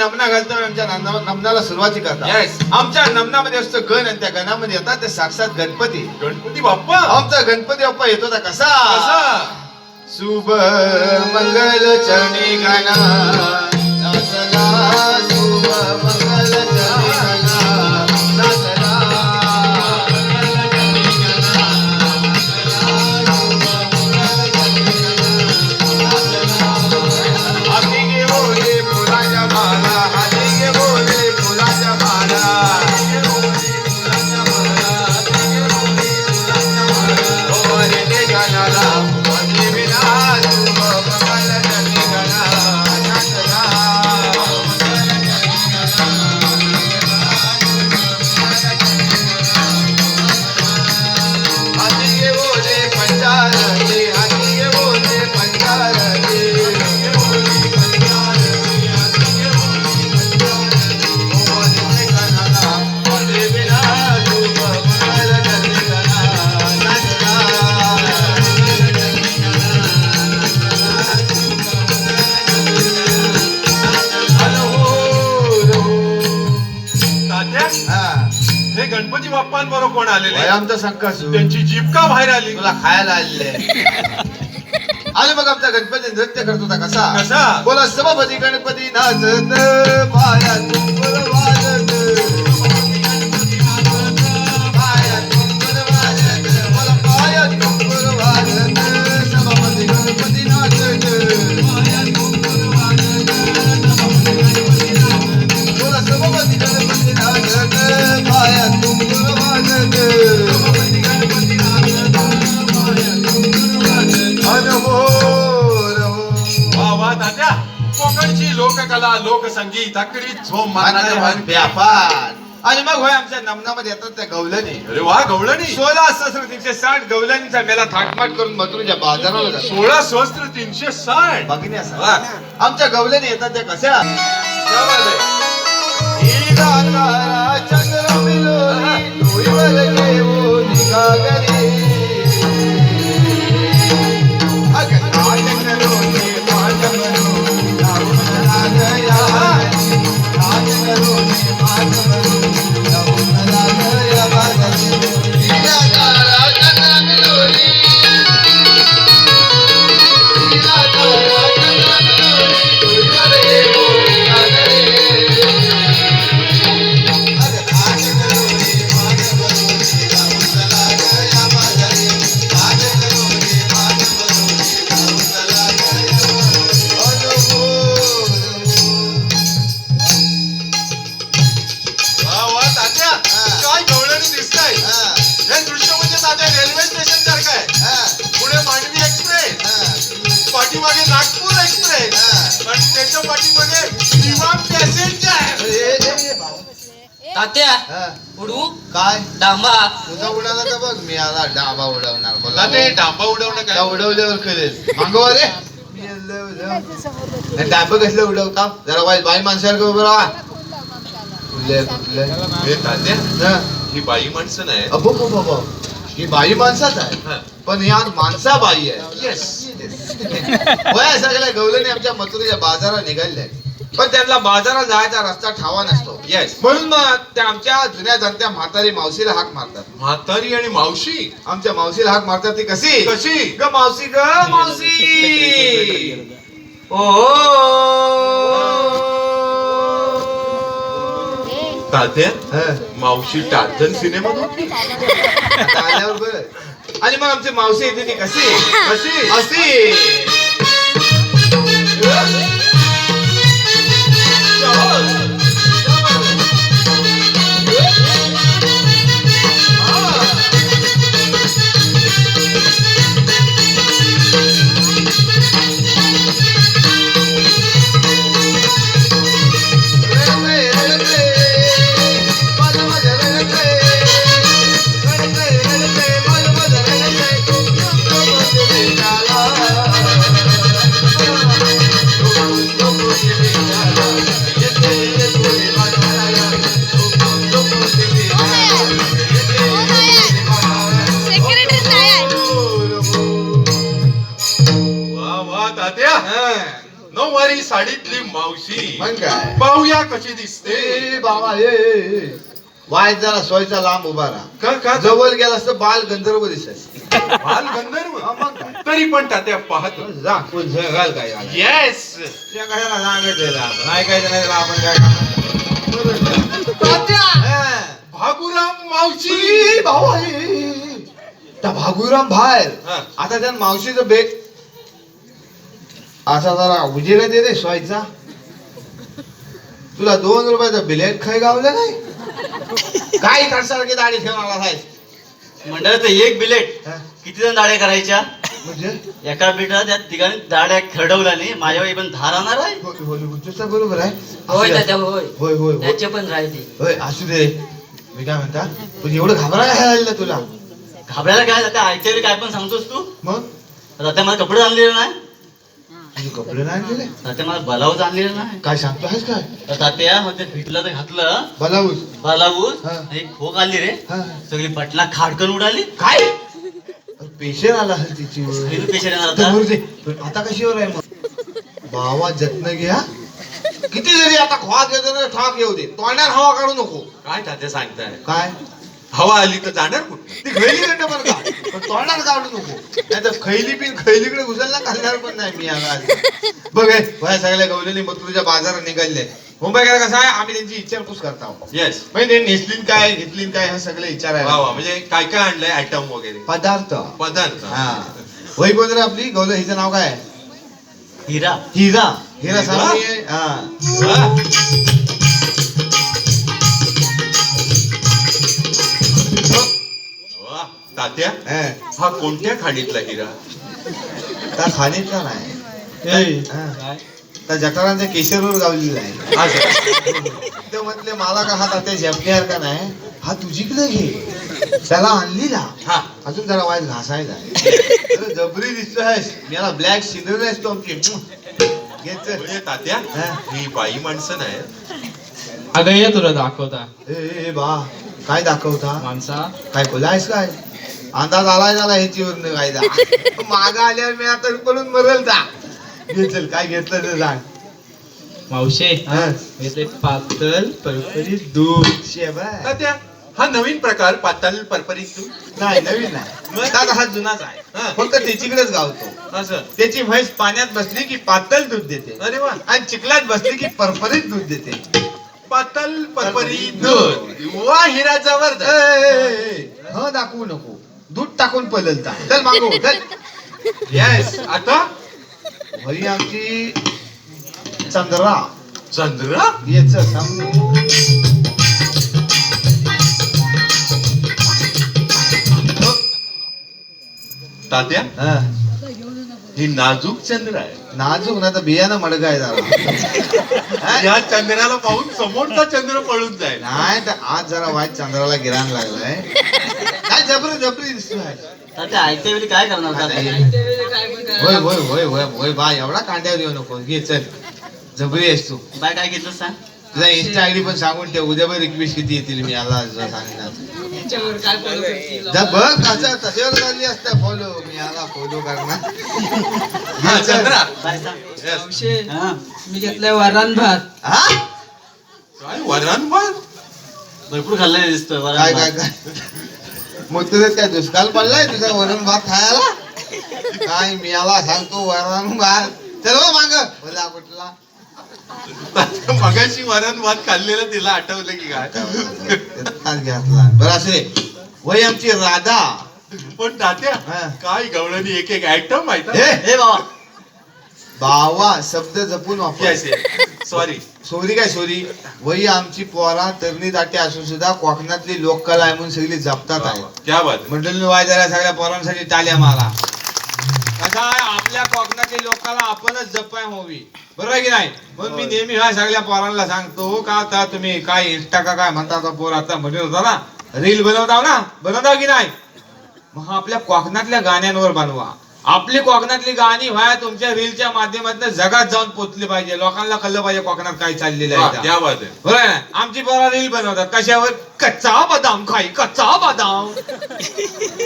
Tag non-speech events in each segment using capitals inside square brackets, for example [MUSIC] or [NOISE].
नमना घालतो आमच्या नमना- नमनाला सुरुवाती करतात. आमच्या नमनामध्ये असतो गण आणि त्या गणामध्ये येतात ते साक्षात गणपती. गणपती बाप्पा? आमचा गणपती बाप्पा येतो कसा? कसा? शुभ मंगल चरणी गणा गणपती बाप्पांबरोबर कोण आलेले? आमचा संकासू. त्यांची जीप का बाहेर आली? तुला खायला आलेले आणि मग आमचा गणपती नृत्य करत होता कसा? कसा? बोला सभापती गणपती नाचत पाया वाजत पाया तुंबर वाजत बोला पाया तुंबर वाजत सभापती गणपती नाचत. लोककला लोकसंगीत अकडी झोम मारणारे व्यापार आणि मग होय आमच्या नमनामध्ये येतात त्या गवलनी अरे वा गवळणी सोळा सहस्र तीनशे साठ गवलनीचा मेला थाटमाट करून मथुरेच्या बाजाराला जातो. सोळा सहस्त्र तीनशे साठ वा. आमच्या गवलनी येतात त्या कशा क्या बात आहे. दातारा चंद्र मिलोनी डोईवर घेऊन निघागरी. तात्या उडू. काय? डांबा. तुझा उडाला तर बघ? मी आला डाबा उडवणार. बोला. डांबा उडवणं त्या काय उडवल्यावर कळेल मागवा रे डाबं कसलं उडवता? जरा बाई बाई माणसासारखं उभं राहा. कुठले कुठले हे तात्या. हा. ही बाई माणसं नाही. अबो बो बो बो. ही बाई माणसाच आहे. हा. पण यात माणसा बाई आहे येस सगळ्या गवलेने आमच्या मथुरेच्या बाजारात निघाले पण त्यांना बाजारात जायचा रस्ता ठावा नसतो. येस म्हणून मग त्या आमच्या जुन्या जाणत्या म्हातारी मावशीला हाक मारतात. म्हातारी आणि मावशी? आमच्या मावशीला हाक मारतात ती कशी? कशी? ग मावशी ग मावशी. ओ. तात्या. मावशी टार्झन आता आल्यावर बरं. आणि मग आमची मावशी येते ती कशी? कशी? अशी. Oh! साडीतली मावशी मग काय पाहूया कशी दिसते ए बाबा ए ए, ए. वाय जरा सोयचा लांब उभा राहा का का जवळ गेला असतं बाल गंधर्व दिसत बाल गंधर्व तरी पण तात्या पाहतो जा कोण घाल काय. येस त्या कशाला सांगितलेलं आपण नाही काय नाही तर आपण काय करणार? बरोबर आहे. तात्या हा. भागुराम मावशी भाऊ ई. त्या भागुराम बाहेर हा. आता त्या मावशीचं बेग असा जरा उजेला दे रे सोयचा. तुला दोन रुपयाचं बिलेट खाय गावलं नाही? काय सारखी दाढी ठेवून आला आहेस मंडळाचं एक बिलेट? किती जण दाड्या करायच्या? म्हणजे? एका बिलेटला त्या तिघांनी दाड्या खरडवल्या नाही. माझ्या वेळी पण धार आणणार आहे. हो- बरोबर आहे. होय असू दे. तात्या होय. होय होय. त्याचे पण राहते होय असू दे. मी काय म्हणता? पण एवढं घाबरायला लागलं तुला? घाबरायला काय? वेळी काय पण सांगतोस तू? मग? तात्या मला कपडे आणलेले नाही. कपडे नाही आणलेले? तात्या मला बलाऊज आणलेलं नाही. काय सांगतो आहेस काय? तर तात्या तर घातलं. बलाऊज हा. एक खोक आली रे. हा. सगळी पटना खाडकन उडाली. काय? पेशंट आला असेल तिची पेशंट येणार आता. दे. पण आता कशीवर आहे मग? बावा जत्न घ्या. किती जरी आता खवा घेतो ना ठाक येऊ दे. तोंडात हवा काढू नको. काय तात्या सांगताय? काय? हवा आली तर जाणार कुठं? ती खैली गंड बरं का? पण तोंडात काढू नको. नाही तर खैली पिन खैलीकडे घुसायला घालणार पण नाही मी आला बघ हे, वया सगळ्या गवलेली तुझ्या बाजारात निघाले मुंबई कसं आहे? आम्ही त्यांची विचारपूस करता आहोत. येस म्हणजे ते नेसलीन काय घेतलीन काय हे सगळे विचारायला. वा म्हणजे काय काय आणलंय? आयटम वगैरे. पदार्थ. पदार्थ. हा. रे आपली गौल हिचं नाव काय? हिरा. हिरा. हिरा हिरा? आहे. हा? तात्या हा. हा कोणत्या खाडीतला हिरा? त्या खाणीतला नाही. हा. त्या जठारांच्या केशरवर गावलेला आहे. हा सर. ते म्हटले मला का हा तात्या झेपण्यार का नाही? हा तुझीकडे घे. त्याला आणलीला हा. अजून जरा वाईट घासायचा आहे. अरे जबरी दिसतोयस. मला ब्लॅक सिनरी असतो आमची. घेत चल. म्हणजे तात्या. हा. ही बाई माणसं नाही. अगं ये तुला दाखवता. ए, ए ए, बा. काय दाखवता? माणसा. काय खोलायस काय? अंदाज आलाय झाला ह्याच्यावर कायदा? माग आल्यावर मी आता पडून मरल जा घे चल काय घेतलं ते सांग. मावशे हा. येते पातळ परपरीत दूध. हा नवीन प्रकार पातळ परपरीत तू नाही नवीन नाही. आता हा जुनाच आहे हा. फक्त त्याच्याकडेच गावतो. असं त्याची म्हैस पाण्यात बसली की पातळ दूध देते. अरे वा. आणि चिखलात बसली की परपरीत दूध देते. पातळ परपरीत दूध. वा हिरा ए, जबरदस्त ए, ए, ए, ह दाखवू नको. दूध टाकून पललता. चल मागू चल. येस आता भरी आमची चंद्रा? चंद्रा येच तात्या? हा. ही नाजूक चंद्र आहे. नाजूक ना तर बियाणं मडकाय जरा. या चंद्राला पाहून समोरचा चंद्र पळून जाईल. नाही तर आज जरा वाईट चंद्राला गिराण लागलाय. जबरी जबरी दिसतोय तात्या आयत्या वेळी काय करणार तात्या होय होय होय होय होय बा एवढा कांड्यावर येऊ नको. घे चल. जबरी आहेस तू. बाय काय घेतलं सांग? तुझा इन्स्टा आयडी पण सांगून ठेव. उद्या रिक्वेस्ट किती येतील मी याला सांगणार. जा बघ कसं तशावर चालली असतं फॉलो मी याला फॉलो करणार. [LAUGHS] हा चंद्रा. बाय सांग. Yes. मावशे हा. मी घेतलाय वरण भात. हा? काय वरण पण भरपूर खाल्लेलं दिसतोय वरण काय. काय काय? मग तुझं काय दुष्काळ पडलाय तुझा वरण भात खायला? काय मी याला सांगतो वरण भात. चल हो माग. बोला कुठला? मगाशी वरण भात खाल्लेलं तिला आठवलं की काय? घातला बरं असू वय आमची राधा. पण तात्या हा. काय गवळणी एक एक आयटम माहीत हे बाबा. बावा शब्द जपून वापर. सॉरी सोरी काय सोरी. वही आमची पोरा तरणी दाटी असून सुद्धा कोकणातली लोककला आहे म्हणून सगळी जपतात आहे क्या बात मंडळी सगळ्या पोरांसाठी टाल्या मारा. कसा आहे? आपल्या कोकणातली लोकांना आपणच जपाय हवी बरोबर आहे की नाही? म्हणून मी नेहमी ह्या सगळ्या पोरांना सांगतो का आता तुम्ही काय इंस्टा का काय म्हणता आता पोर आता म्हणत होता ना? रील बनवताव ना? बनवताव की नाही? मग आपल्या कोकणातल्या गाण्यांवर बनवा. आपली कोकणातली गाणी व्हाय तुमच्या रीलच्या माध्यमातून जगात जाऊन पोचली पाहिजे. लोकांना कळलं पाहिजे कोकणात काय चाललेलं आहे आहे बरोबर आहे? आमची पोरा रील बनवतात. कशावर? कच्चा बदाम खाई कच्चा बदाम.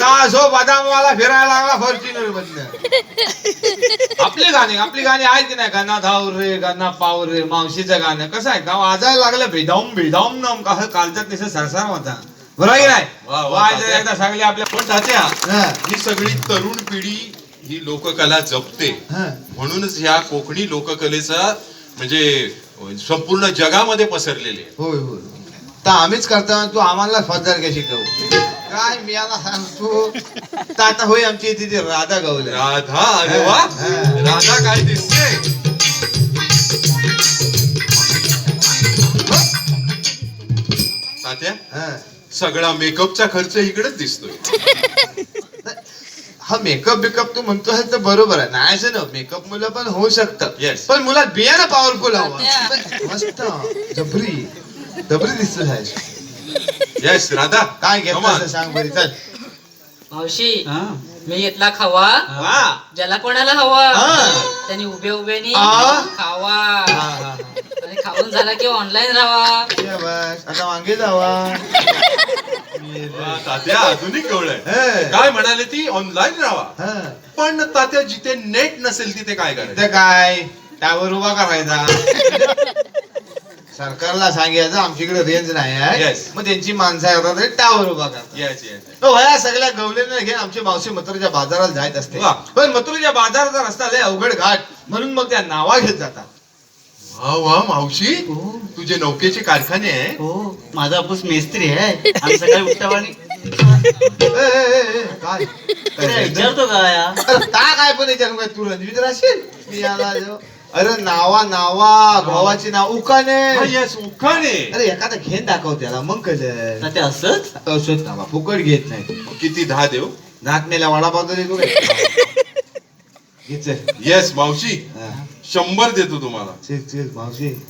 तासो बदामवाला फिरायला लागला फॉर्च्युनर मधनं आपली गाणी आपली गाणी आहेत की नाही? गाणा धाव रे गाणा पाव रे मावशीचं गाणं. कसं आहे? का वाजायला लागलं बेदाम बेदाम नाम का कालचा तिसं सरसार होता. बरोबर आहे की नाही? वाजायला. एकदा आपल्या पण हा, ही सगळी तरुण पिढी ही लोककला जपते. म्हणूनच ह्या कोकणी लोककलेचा म्हणजे संपूर्ण जगामध्ये पसरलेले आहे. होय होय. तर आम्हीच करता तू आम्हाला फजर काय शिकव. काय मी याला सांगतो? तर आता होय आमची इथे ती राधा गवले. राधा अरे वा. राधा काय दिसते? तात्या सगळा मेकअपचा खर्च इकडेच दिसतोय. [LAUGHS] हा मेकअप बिकअप तू म्हणतो आहे तर बरोबर आहे. नाही असं ना मेकअप मुलं पण होऊ शकतं. पण मुलात बियाणं पॉवरफुल हवं. मस्त. जबरी. जबरी दिसत येस राधा. काय on. सांग बरी चल. मावशी. मी घेतला खावा. ज्याला कोणाला हवा. हा. त्यांनी उभे उभेनी आ. खावा. हा, हा, हा. आणि खाऊन झाला की ऑनलाईन राहावा आता वांगे जावा. वा, तात्या आधुनिक हे. काय म्हणाले ती? ऑनलाईन राहा. हा. पण तात्या जिथे नेट नसेल तिथे काय करायचं? ते काय? टावर उभा करायचा. सरकारला सांगायचं आमच्याकडे रेंज नाही आहे. Yes. मग त्यांची माणसं येतात ते टावर उभा करतात. येस येस तो वया सगळ्या गवलेल्या घेऊन आमची मावशी मथुरेच्या बाजारात जायत असते. वा. पण मथुरेच्या बाजाराचा रस्ता लय अवघड घाट म्हणून मग त्या नावा घेत जातात. वा वा मावशी. तुझे नौकेचे कारखाने आहे हो माझा अपूस मेस्त्री आहे. आम्ही सकाळी उठतावानी ए, ए, ए, ए, काय? विचारतो का या? अरे का काय पण विचारून काय तू रणजित राशील मी आला जो. अरे नावा नावा भावाची नाव उकाने. येस उखाणे अरे एखादा घेऊन दाखव त्याला मग कसं ताते असंच? औषध नावा फुकट घेत नाही. किती दहा देव नात मेला वडापाव तरी तू काय [LAUGHS] घेच येस मावशी शंभर देतो तुम्हाला. चल चल मावशी.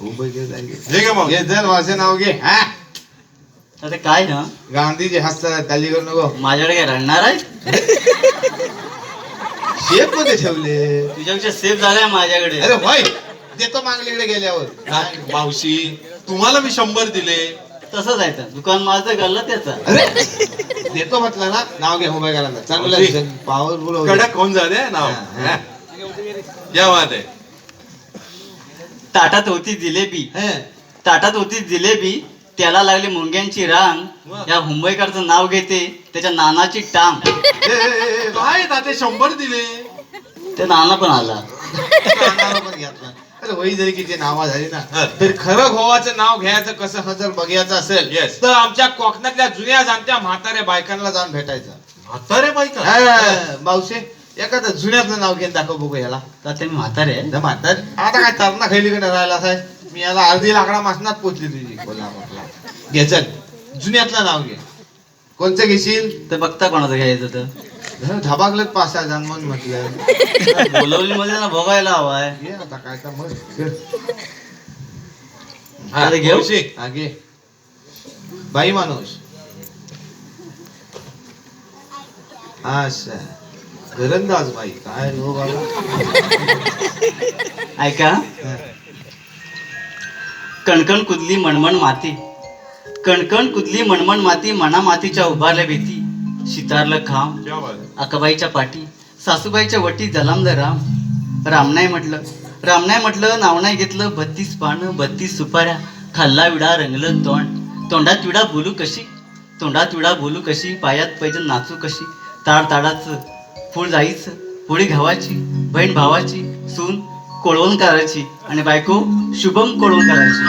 मुंबई घे जाय. घे. हे मावशी. घे चल मावशी नाव घे. हा? काय ना? गांधीजी हसतात खाली करू नको. माझ्याकडे काय रडणार आहे? शेपमध्ये ठेवले. तुझ्यापेक्षा सेफ झालाय माझ्याकडे. अरे भाई देतो मागलीकडे गेल्यावर. काय, मावशी तुम्हाला मी शंभर दिले. तसंच आहे तर. दुकान माझं गल्लं त्याचा. अरे देतो म्हटलं ना. नाव घे मोबाईल करायला मावशी. चांगलं पॉवरफुल कडक होऊन झाले नाव. हा, हा. या बात आहे ताटात होती जिलेबी. ताटात होती जिलेबी त्याला लागली मुंग्यांची रांग. या मुंबईकरचं नाव घेते त्याच्या नानाची टांग. काय ताते शंभर दिले. ते नाना पण आला. अरे वही जरी किती नावा झाली ना. तर खरं गोवाचं नाव घ्यायचं कसं हं जर बघायचं असेल. तर आमच्या कोकणातल्या जुन्या जाणत्या म्हाताऱ्या बायकांना जाऊन भेटायचं. म्हातारे बायका? हा, मावशे. एखादं जुन्यातलं नाव घेऊन दाखव बघू याला. ताते मी म्हातारे आहे. तर म्हातार. आता काय तरणा खैलीकडे राहिला असाय. मी याला अर्धी लाकडा मासनात पोचली तुझी. कोल्हापूरला. घे चल. जुन्यातलं नाव घे. कोणचं घेशील? तर बघता कोणाचं घ्यायचं तर. धर धबाकलत पाच सहा जण म्हणून म्हटलं. बोलवली मध्ये ना भोगायला हवाय. घे आता काय तर मग. हा, घेऊ? मावशी, हा, घे. बाई माणूस. अच्छा घरंदाज बाई काय हो बाबा? ऐका. कणकण कुदली मणमण माती. कणकण कुदली मणमण माती मना मातीच्या उभारल्या भीती. शितारलं आहे. अकाबाईच्या पाठी. सासूबाईच्या वटी जलामलं राम. राम नाही म्हटलं. राम नाही म्हटलं नाव नाही घेतलं. बत्तीस पानं बत्तीस सुपाऱ्या. खाल्ला विडा रंगलं तोंड. तोंडात विडा बोलू कशी? तोंडात विडा बोलू कशी? पायात पैजण नाचू कशी? ताड ताडाचं फूल जाईचं पोळी घावाची बहीण भावाची सून कोळवण करायची आणि बायको शुभम कोळवण करायची.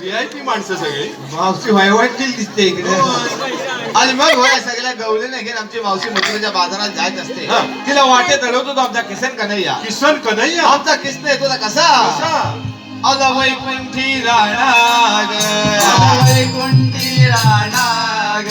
व्हीआयपी माणसं सगळी. मावशी वायवाटतील दिसते इकडे. आणि मग होय सगळ्या गवले नाही घेऊन आमची मावशी मथुरेच्या बाजारात जात असते. हा. तिला वाटे चढवतो तो आमचा किसन कन्हैया. किसन कन्हैया? आमचा किसन येतो ना कसा? कसा? अग वैकुंठी राणा ग वैकुंठी राणा ग,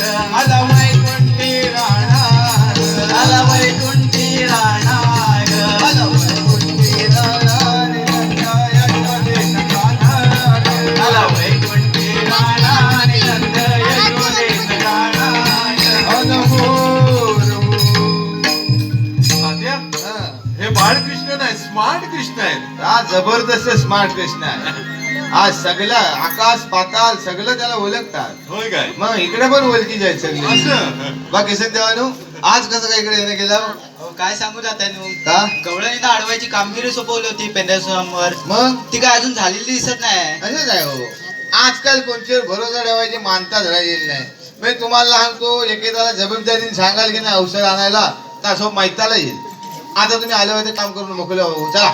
जबरदस्त स्मार्ट कृष्ण आहे. आज सगळं आकाश पाताल सगळं त्याला ओळखतात. होय काय? मग इकडे पण ओळखीचे आहेत सगळे. असं? बा किसन देवानू आज कसं काय इकडे येणं गेला काय सांगू जात का गवळणीनं अडवायची कामगिरी सोपवली होती पेंड्यासमोर मग? ती काय अजून झालेली दिसत नाही. असंच आहे हो. आजकाल कोणच्यावर भरोसा ठेवायची मानता राहिलेली नाही. मी तुम्हाला सांगतो एकेदाला जबाबदारीने सांगाल की नाही औषध आणायला तर असं माहिताला येईल. आता तुम्ही आले होते काम करून मोकले हो चला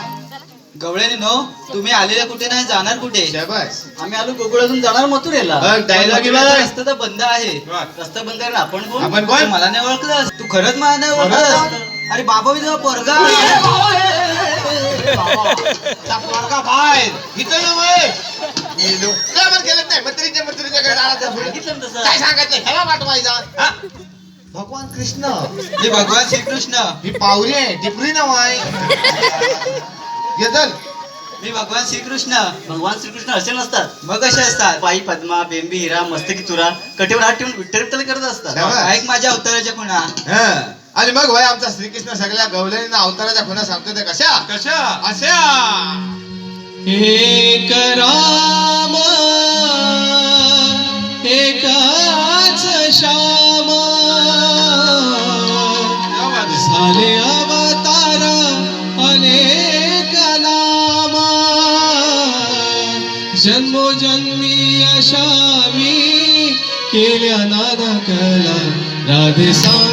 गवळणी नो तुम्ही आलेल्या कुठे नाही जाणार कुठे शाबास आम्ही आलो गोकुळातून जाणार मथुरेला बघ, dialogue पण मथुरेचा बघ. रस्ता तर बंद आहे. रस्ता बंद आहे आपण कोण आपण कोण? तू मला नाही ओळखलं तू खरंच मला नाही? ओळखलं अरे बाबा मी तुझा पोरगा पोरगा बाहेर इथं. गेलो. काय बरं केलं नाही मंत्रीच्या मंत्रीच्या घरी जायचं पुढे. सांगितलं ना तसं. काय सांगायचं ह्याला पाठवायचा हा? भगवान कृष्ण. हे भगवान श्रीकृष्ण. ही पावरी आहे टिपरी नाव आहे. येतल मी भगवान श्रीकृष्ण. भगवान श्रीकृष्ण असे नसतात. मग कसे असतात? पायी पद्मा बेंबी हिरा मस्तकी तुरा कटेवर हात ठेवून विठ्ठल विठ्ठल करत असतात. ऐक माझ्या अवताराच्या खुणा. हं. आणि मग भाई आमचा श्रीकृष्ण सगळ्या गवलेना अवताराच्या खुणा सांगतो ते कशा? कशा? अशा. एक राम एकाच श्याम. अशा मी केल्या नाना कला राधे सांग